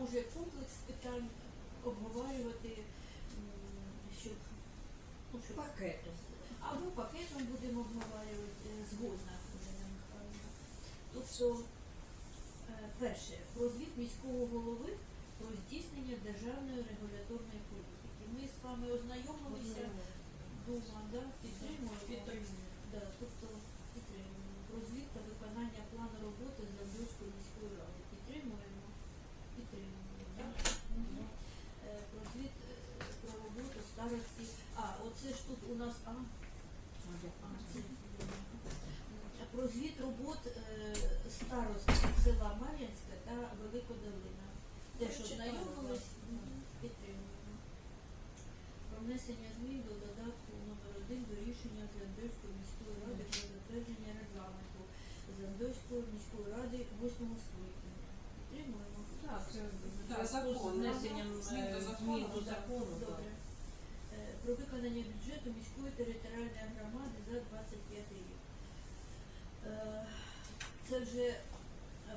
може комплекс питань обговорювати, щоб, ну, щоб Пакетом. або пакетом будемо обговорювати е, згодна. Тобто, е, перше, про звіт міського голови про здійснення державної регуляторної політики. Ми з вами ознайомилися, думаю, да, підтримуємо. Да, тобто підтримуємо. Про звіт та виконання плану роботи Завдовської міської ради. Підтримуємо, підтримуємо. Да? Мгм. Е, Про звіт е, про роботу старості. А, оце ж тут у нас а, про звіт робот е, старост села Мар'янська та Великодолина. Теж Читала, ознайомились, да. Підтримуємо. Про внесення змін до додатку номер 1 до рішення Зандойської міської ради про затвердження регламенту Зандойської міської ради 8 скликання. Підтримуємо. Так, Так, закон, внесенням змін до закону. Добре. Про виконання бюджету міської територіальної громади за 25 рік. Е, Це вже е,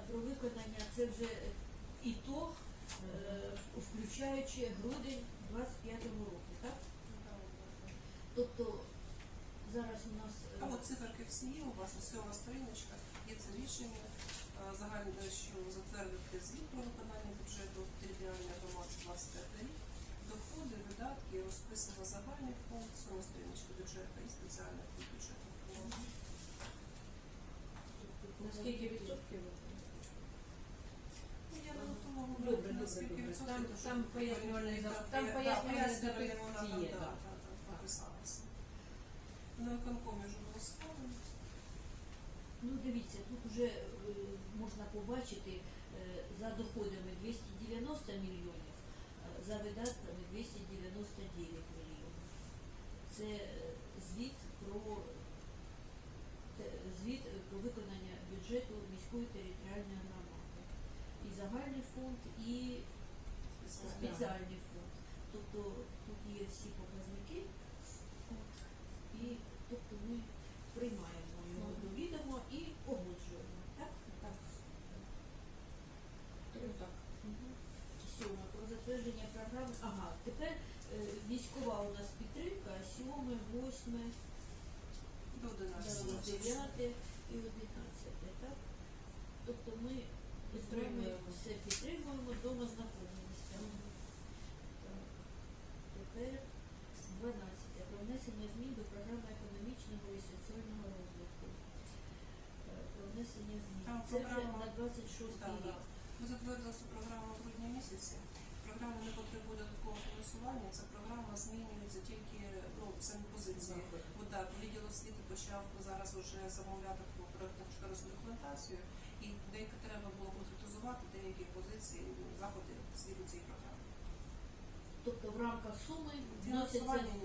про виконання, це вже ітог, е, включаючи грудень 25 року, так? Тобто зараз у нас А от циферки всі є у вас, сьома сторіночка, є це рішення загальне, що затвердити звіт про виконання бюджету територіальної громади з 25 рік, доходи, видатки, розписано загальний фонд, сторіночка бюджету і спеціальний фонд бюджету. На відсотків? Ну, Я не готова говорити, наскільки відсотків, Там- пояснювальний там пояснювальний є. На виконкомі. Ну, дивіться, тут вже е, можна побачити е, за доходами 290 мільйонів, за видатками 299 мільйонів. Це е, звіт про звіт про виконання бюджету міської територіальної громади. І загальний фонд, і спеціальний фонд. Тобто тут є всі показники, і тобто ми приймаємо його Мгм. до відома і погоджуємо. Так? Так. Ну, так. Мгм. Сьоме про затвердження програми. Ага, тепер е, військова у нас підтримка, сьоме, восьме, До 11. да, дев'яте і одинадцяте, так? Тобто ми Підтримуємо. все підтримуємо, вдома знаходимося. Тепер 12. Про внесення змін до програми економічного і соціального розвитку. Е, Про внесення змін. Це вже на 26 Так, рік. Ми затвердили цю програму в грудні місяці. Програма не потребує додаткового фінансування. Ця програма змінюється тільки ну, самі позиції. От так, відділ освіти почав зараз вже замовляти таку проєктну кошторисну документацію, і деякі треба було конкретизувати деякі позиції, заходи згідно цієї програми. Тобто в рамках суми Фінансування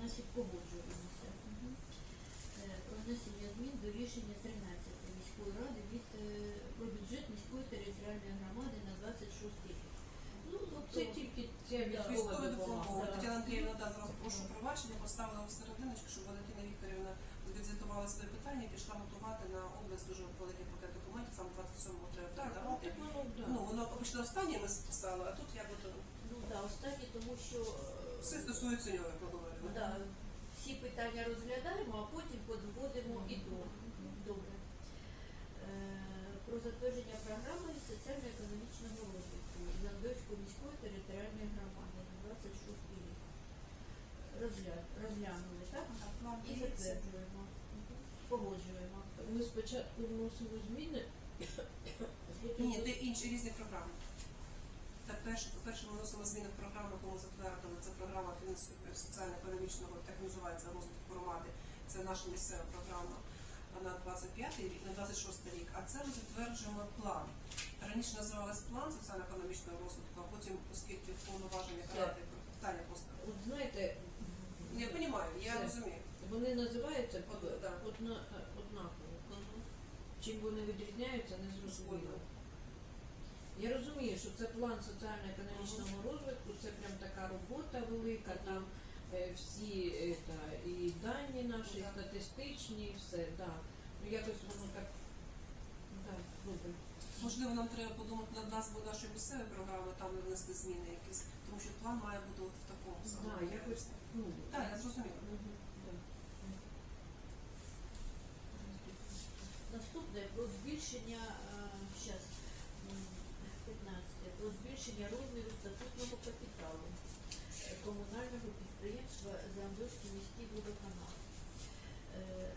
не погоджуємося. Про внесення змін до рішення 13 міської ради від е, про бюджет міської територіальної громади на 26 рік. Ну, тобто, Це тільки військова Військові допомога. Тетяна Андріївна да, зразу прошу пробачення, поставила в серединочку, щоб Валентина Вікторівна відзвітувала своє питання, і пішла готувати на область дуже великий пакет документів, саме 27-му треба Так, передавати. так. Ну, воно обично останнє ми списали, а тут я буду ну да, останні, тому що е, все стосується нього, як ми говоримо. да, всі питання розглядаємо, а потім підводимо Мгм. ідог. Добре. Е, Про затвердження програми соціально-економічного розвитку Зандойської міської територіальної громади на 26 рік. Розгля- Розглянули, так? Так, план І дивіться. затверджуємо. Погоджуємо. Ми спочатку вносимо зміни. Ні, це інші різні програми. Так, перше, по-перше, ми вносимо зміни в програму, яку ми затвердили. Це програма соціально-економічного, так називається розвитку громади. Це наша місцева програма на 25 рік, на 26 рік. А це ми затверджуємо план. Раніше називалось план соціально-економічного розвитку, а потім, оскільки повноваження Так. ради питання просто. От знаєте, Я розумію, я розумію. вони називаються Од- да. одна, однаково. Чим вони відрізняються, не зрозуміло. Я розумію, що це план соціально-економічного розвитку, це прям така робота велика, там е, всі е, та, і дані наші, і статистичні, і все, да. Ну якось воно так, да, добре. Можливо, нам треба подумати над назвою нашої місцевої програми, там не внести зміни якісь, тому що план має бути от в такому Да, самому. якось, ну, Так, я зрозуміла. Мгм, да. Наступне про збільшення щас, 15 про збільшення розміру статутного капіталу е, комунального підприємства Замбирський міський водоканал. Е,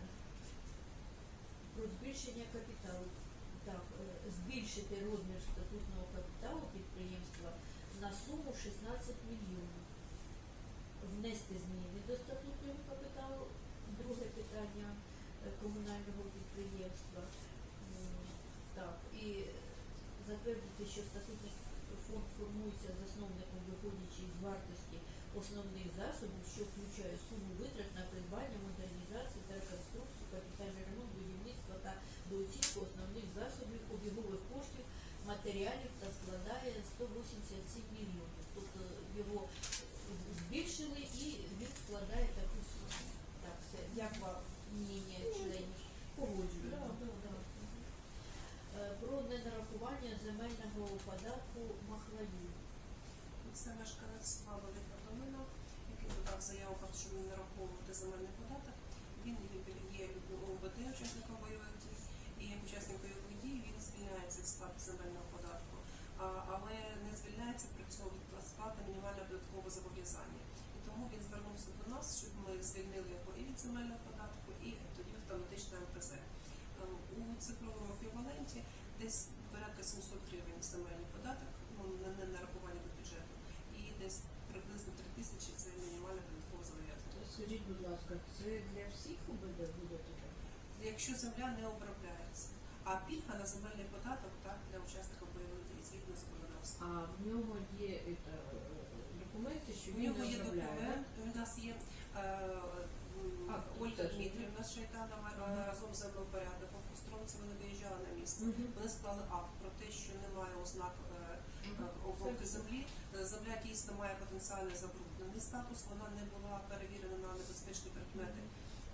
Про збільшення капіталу. Так, е, збільшити розмір статутного капіталу підприємства на суму 16 мільйонів. Внести зміни до статутного капіталу. Друге питання е, комунального підприємства. М, Так, і затвердити, що статутний фонд формується засновником, виходячи з вартості основних засобів, що включає суму витрат на придбання, модернізацію та реконструкцію, капітальний ремонт, будівництва та дооцінку основних засобів обігових коштів, матеріалів та складає 187 мільйонів. Тобто його збільшили і він складає таку суму. Так, це як вам мнення членів? Погоджуємо. Е, Про ненарахування земельного податку Махлаю. Це мешканець Славові Картомина, який подав заяву, про щоб не нараховувати земельний податок. Він є ОБД учасником бойових дій, і як учасник бойових дій він звільняється від сплати земельного податку, але не звільняється при цьому від сплати мінімального податкового зобов'язання. І тому він звернувся до нас, щоб ми звільнили його і від земельного податку, і тоді автоматично МПЗ. Ем, У цифровому еквіваленті десь порядка 700 гривень земельний податок, ну не, не нарахування до бюджету, і десь приблизно 3 тисячі це мінімальне податкове зобов'язання. Скажіть, будь ласка, це для всіх УБД буде таке? Якщо земля не обробляється, а пільга на земельний податок так для учасників бойових дій згідно законодавства. А в нього є это, е, документи, що У нього є документ, у нас є е, А, Ольга Дмитрівна Шайтанова разом з землепорядником по стронці вони виїжджали на місце. Вони склали акт про те, що немає ознак е, е, обробки землі. Е, Земля дійсно має потенціальний забруднений статус, вона не була перевірена на небезпечні предмети.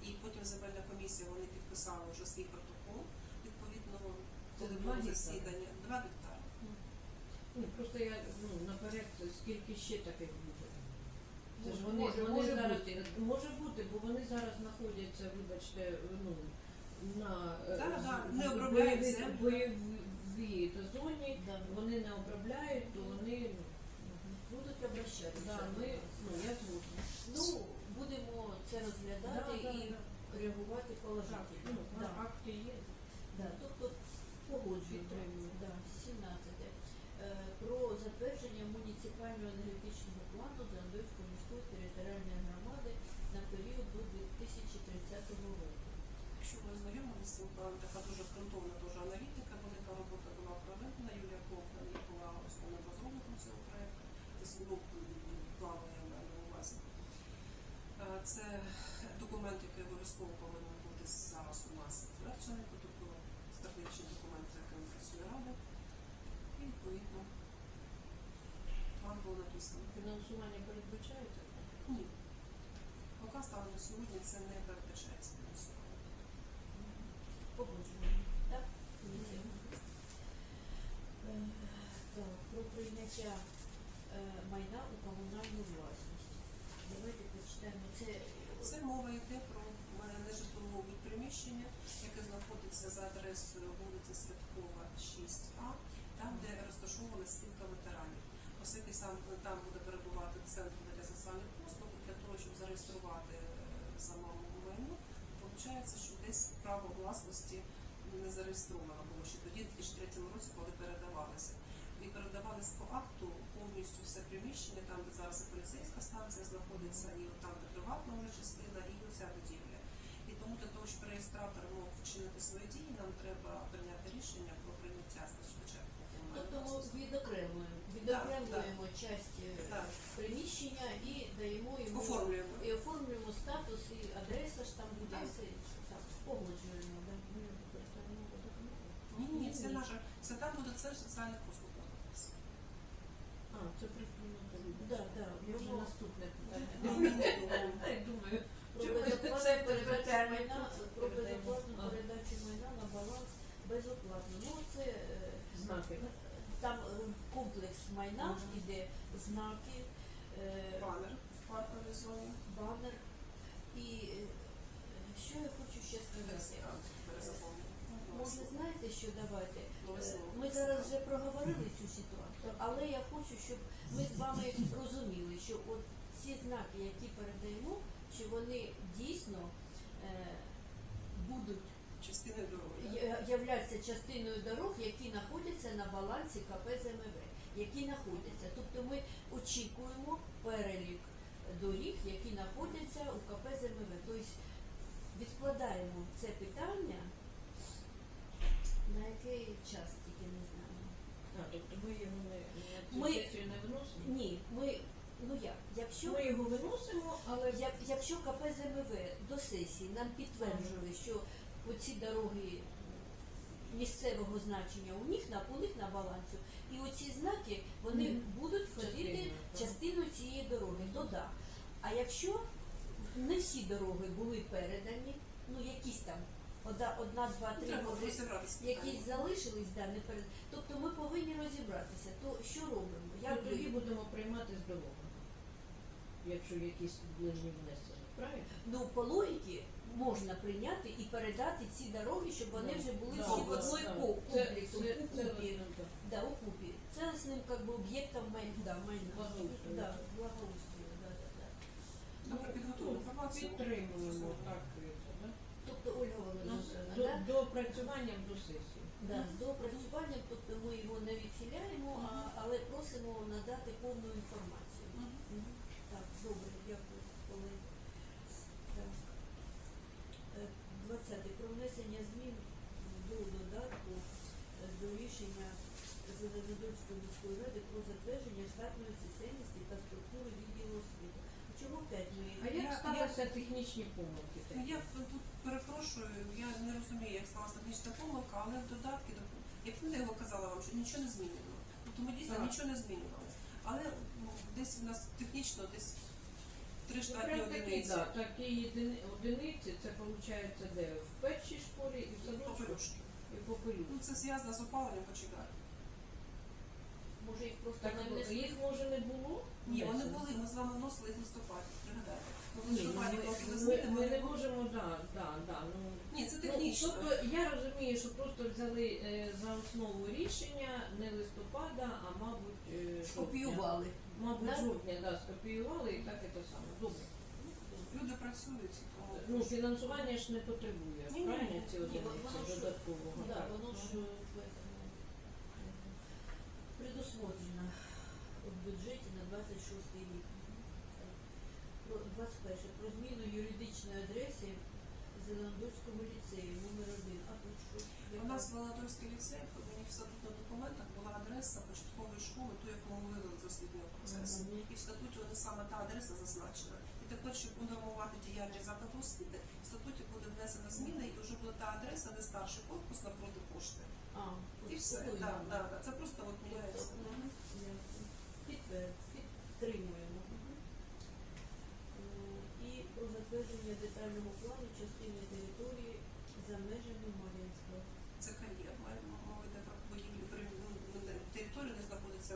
І потім земельна комісія вони підписали вже свій протокол. Відповідно, було засідання, два гектари. Ну, просто я ну, наперед, скільки ще таких буде. Це ж вони, може, вони може зараз, бути. може бути, бо вони зараз знаходяться, вибачте, ну, на е, Да, да, не в обробляють бойовій- землю. бойовій та зоні, Да. вони не обробляють, то вони, Будуть обращатися. да, ми, ну, я згодна. Ну, будемо це розглядати Да, да, і реагувати Так, положительно. ну, Да. на акті є. Да, тобто погоджуємо. Підтримую. Да, 17. Е, Про затвердження муніципального енергетичного плану Зандойської міської територіальної громади на період до 2030 року. Якщо ви знайомі з цим така дуже ґрунтовна дуже аналітика, велика робота була проведена. Юлія Ковка була основним розробником цього проєкту, я маю на увазі. Е, Це документ, який обов'язково повинен бути зараз у нас затверджений, тобто стратегічний документ, за яким працює рада. І відповідно був написаний. Фінансування передбачається? Ні. Поки на сьогодні це не передбачається фінансування. Погоджуємо. Так? Е, Так, про прийняття е, майна у комунальну власність. Давайте почитаємо. Це Це мова йде про нежитлове приміщення, яке знаходиться за адресою вулиці Святкова, 6А, там, де розташована спілка ветеранів. Оскільки сам там буде перебувати центр для соціальних послуг, для того, щоб зареєструвати самому майно, виходить, що десь право власності не зареєстровано було ще тоді, в 2003 році, коли передавалися. І передавалися по акту повністю все приміщення, там, де зараз і поліцейська станція знаходиться, і там, де приватна вже частина, і оця будівля. І тому для того, щоб реєстратор мог вчинити свої дії, нам треба прийняти рішення про прийняття спочатку. Тобто відокремуємо, відокремлюємо часть е, Так. приміщення і даємо йому Оформлюємо. і оформлюємо статус, і адреса ж там буде Так. все. Так, погоджуємо. Да. Ні, ні, це наша, це там буде центр соціальних послуг. це прикинути. Да, да, Я вже наступне питання. Ну, Я думаю, Про Чому безоплатну це передачу передбачає майна, про безоплатну А. передачу майна на баланс безоплатно. Ну це е, знаки. там е, комплекс майна іде, знаки, е, Банер в парковій зоні. банер. І е, що я хочу ще сказати? Може, знаєте, що давайте? Ми зараз вже проговорили цю ситуацію, але я хочу, щоб ми з вами розуміли, що от ці знаки, які передаємо, що вони дійсно е, будуть Частини дороги. являться частиною дорог, які знаходяться на балансі КП ЗМВ, які знаходяться. Тобто ми очікуємо перелік доріг, які знаходяться у КП ЗМВ. Тобто відкладаємо це питання на який час, тільки не знаю. А, тобто ми його не, на Ми- сесію не виносимо? Ні, ми, ну як, якщо, Ми його виносимо, але як, якщо КП ЗМВ до сесії нам підтверджували, що оці дороги місцевого значення у них на, у них на балансі, і оці знаки, вони Мгм. будуть входити частиною цієї дороги, то да. А якщо не всі дороги були передані, ну якісь там одна, одна два, три, Треба може, якісь залишились, да, не перед... тобто ми повинні розібратися, то що робимо? Як як тоді будемо приймати з дорогами, якщо якісь ближні внесені. Правильно? Ну, по логіки можна прийняти і передати ці дороги, щоб вони вже були всі в Це- комплексу, це- у купі. Да, у купі. Це з ним как би об'єктом. Да, майна. Благоустрою. Да, благоустрою, да, да, да. Добре, підготуємо інформацію. Підтримуємо так. да? Тобто Ольга Ну, Володимировна, до, да? доопрацюванням до сесії. Да, з доопрацюванням, тобто ми його не відхиляємо, а, але просимо надати повну інформацію. Мгм. Мгм. Так, добре, дякую, колеги. Так. Е, 20. Про внесення змін до додатку е, до рішення Зеленодольської міської ради про затвердження штатної чисельності та структури відділу освіти. Чого 5 ми? А Я- як сталися технічні помилки? Я тут перепрошую, я не розумію, як сталася технічна помилка, але в додатки, до- я його казала вам, що нічого не змінено. Тобто ми дійсно Так. нічого не змінювали. Але ну, десь у нас технічно десь три Ну, штатні прям такі, одиниці. да, такі єдини- одиниці, це виходить де? В першій школі і в садочку, і в попелю. Ну це зв'язано з опаленням почекаю. Так, не бо їх може не було? Ні, вони були, ми з вами вносили їх в листопаді, пригадайте. Ми в ну, листопаді ми, зміни, ми, ми не можемо, да, да, да, ну, Ні, це Ну, технічно. тобто я розумію, що просто взяли е, за основу рішення не листопада, а мабуть е. Скопіювали. Мабуть, жовтня, да, скопіювали і так і те саме. Добре. Люди працюють, Ну, фінансування ж не потребує, правильно, ці одиниці додаткового. Воно ж Мгм. е, в этому, мгм. Предусмотрено в бюджеті на 26 рік. 21. Про зміну юридичної адреси Зеленодольському ліцею номер 1. А тут що? У нас Володимирський ліцей, у них в статутних документах була адреса початкової школи, ту, яку ми вивели з освітнього процесу. Мгм. І в статуті вони саме та адреса зазначена. І тепер, щоб унормувати діяльність закладу освіти, в статуті буде внесена зміна, і вже буде та адреса, де старший корпус напроти пошти. І все. такою. да, да. Це просто от міняється. Підтвер- Підтримуємо. Е, І про затвердження детального плану частини території за межами Мар'їнського. Це кар'єр. Має- Мова йде про будівлю територію, де знаходиться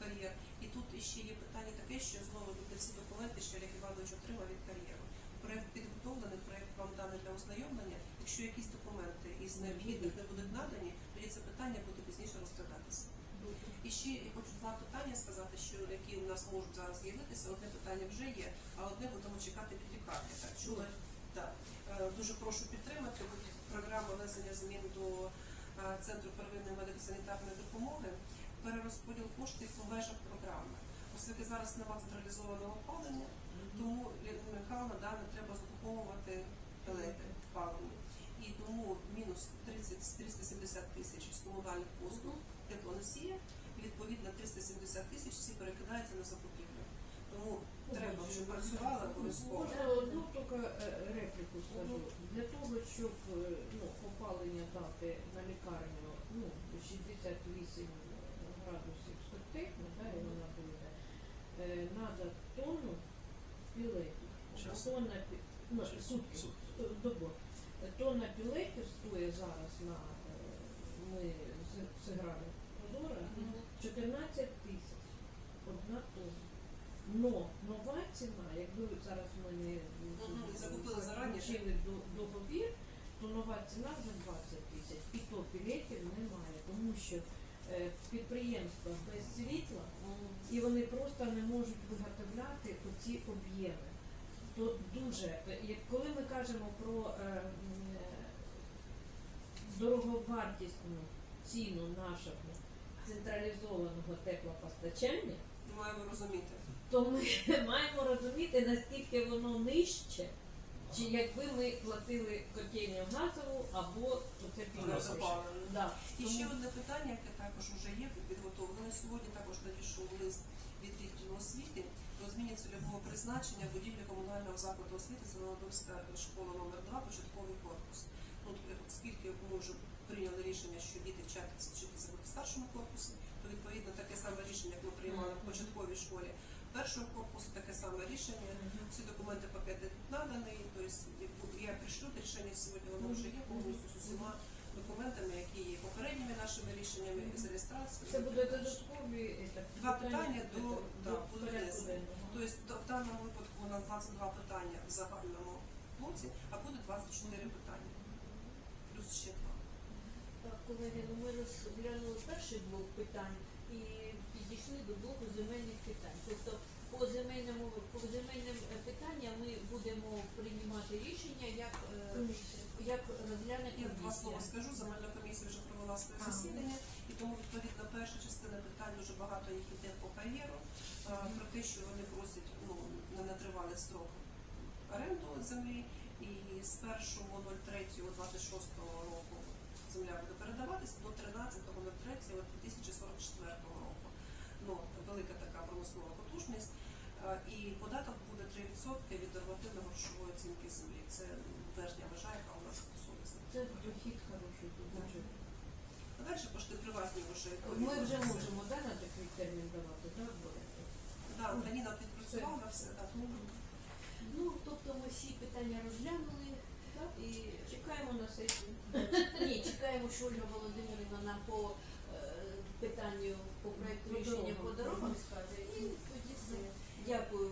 кар'єр. І тут ще є питання таке, що знову тут всі документи, що Олег Іванович отримав від кар'єру. Проект підготовлений, проект вам даний для ознайомлення. Якщо якісь документи із необхідних не будуть надані, тоді це питання буде пізніше розглядатися. І ще я хочу два питання сказати, що які у нас можуть зараз з'явитися. Одне питання вже є, а одне будемо чекати від лікарні. Так, чули? Так. Е, Дуже прошу підтримати. Буде програма внесення змін до е, Центру первинної медико-санітарної допомоги, перерозподіл коштів у межах програми. Оскільки зараз немає централізованого опалення, тому Михайловна да, не треба закуповувати пелети паливні. І тому мінус 30, 370 тисяч з комунальних послуг теплоносія, і відповідно 370 тисяч всі перекидаються на закупівлю. Тому треба, щоб працювала обов'язково. Можна одну тільки е, репліку скажу. Для того, щоб е, ну, опалення дати на лікарню ну, 68 градусів статично, да, і воно е, надо тонну пілетів. Тонна ну, сутки, Сутки. е, добу. Е, Тонна пілетів стоїть зараз на е, ми з- зіграли прозоро 14 тисяч. Одна тонна. Но нова ціна, якби ви зараз в мене Мгм, закупили зарані, заключили до- договір, то нова ціна вже 20 тисяч. І то білетів немає, тому що е, підприємства без світла і вони просто не можуть оці об'єми. То дуже, коли ми кажемо про е, е, дороговартісну ціну нашого централізованого теплопостачання, Маємо розуміти. то ми маємо розуміти, наскільки воно нижче, чи якби ми платили котельню газову або. Запалено. Да. І ще одне питання, яке також вже є підготовлене сьогодні. Також надійшов лист від відділу освіти про зміні цільового призначення будівлі комунального закладу освіти Зеленодольська школа номер 2 початковий корпус. Ну, оскільки ми вже прийняли рішення, що діти вчаться вчитися в старшому корпусі, то відповідно таке саме рішення, як ми приймали в початковій школі першого корпусу, таке саме рішення. Всі документи пакети тут надані, тобто я пришлю те рішення сьогодні, воно вже є повністю з усіма документами, які є попередніми нашими рішеннями з реєстрацією. Це буде додаткові е, Два питання до- денного. Тобто в даному випадку у нас 22 питання в загальному блоці, а буде 24 питання. Плюс ще два. Так, колеги, ну ми розглянули перший блок питань і підійшли до блоку земельних питань. Тобто по земельному по земельним е, питанням ми будемо приймати рішення, як, е, як розгляне Я два слова скажу, земельна комісія вже провела своє засідання, і тому відповідно перша частина питань дуже багато їх іде по кар'єру, про те, що вони просять ну, на нетривалий строк оренду землі, і з 1.03.26 року земля буде передаватися до 13.03.2044 року. Ну, велика така промислова потужність. А, І податок буде 3% від нормативно-грошової оцінки землі. Це верхня межа, яка у нас стосується. Це дохід хороший, тут. А далі пішли приватні вже. Ми вже можемо да, на такий термін давати, так? Да, Антоніна підпрацювала все, так. Ну, тобто ми всі питання розглянули Так. і Чекаємо на сесію. ні, чекаємо, що Ольга Володимирівна нам по е, питанню по проекту Ну, рішення Дякую.